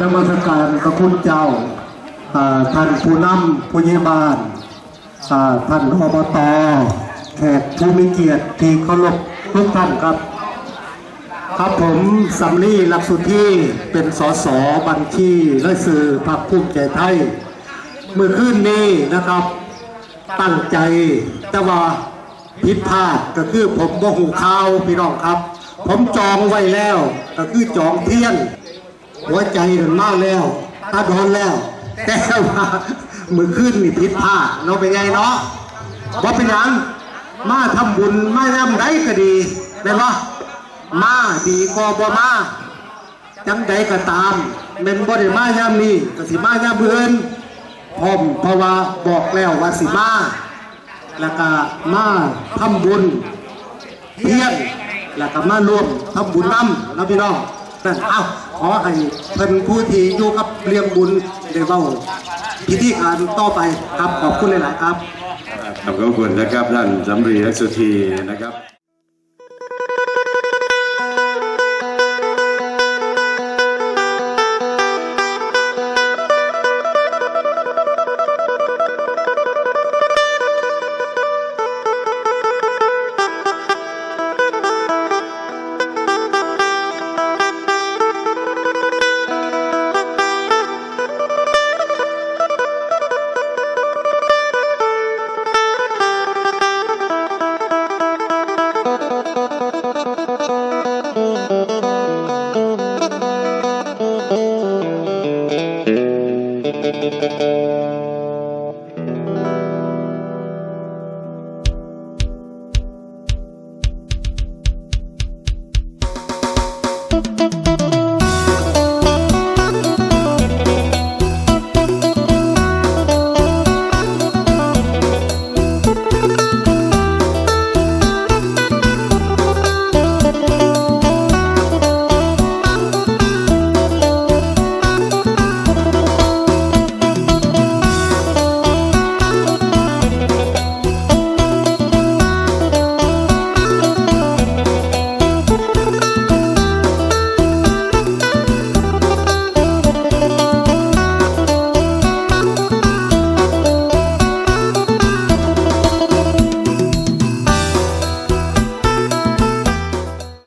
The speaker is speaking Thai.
พระคุณเจ้าท่านผู้นำผู้ใหญ่บ้านท่านอบตแขกผู้มีเกียรติที่เคารพทุกท่านครับ ครับผมสำลีลักสุทธิเป็นสสบัญชีและสื่อพรรคภูมิใจไทยเมื่อคืนนี้นะครับ ตั้งใจแต่ว่าผิดพลาดก็คือผมบ่หูข่าวพี่น้องครับ ผมจองไว้แล้ว ก็คือจองเที่ยง หัวใจมันมากแล้วถ้าโดนแล้ว แต่ว่ามือขึ้นนี่ผิดพลาดเราเป็นไงเนาะว่าเป็นยังมาทำบุญมาย่ำได้ก็ดีได้ปะมาดีกว่าบ่มาจังใดก็ตามเป็นบ่ได้มาย่ำนี้ก็สิมาย่ำอื่นผมเพราะว่าบอกแล้วว่าสิมาแล้วก็มาทำบุญเพียงแล้วก็มาร่วมทำบุญน้ำแล้วพี่น้องนั่นเอ้า ขอให้เพิ่นผู้ที่อยู่กับเลี้ยงบุญได้เว้าพิธีการต่อไปครับขอบคุณหลายๆครับ ขอบคุณนะครับท่านสำรีและสุธีนะครับ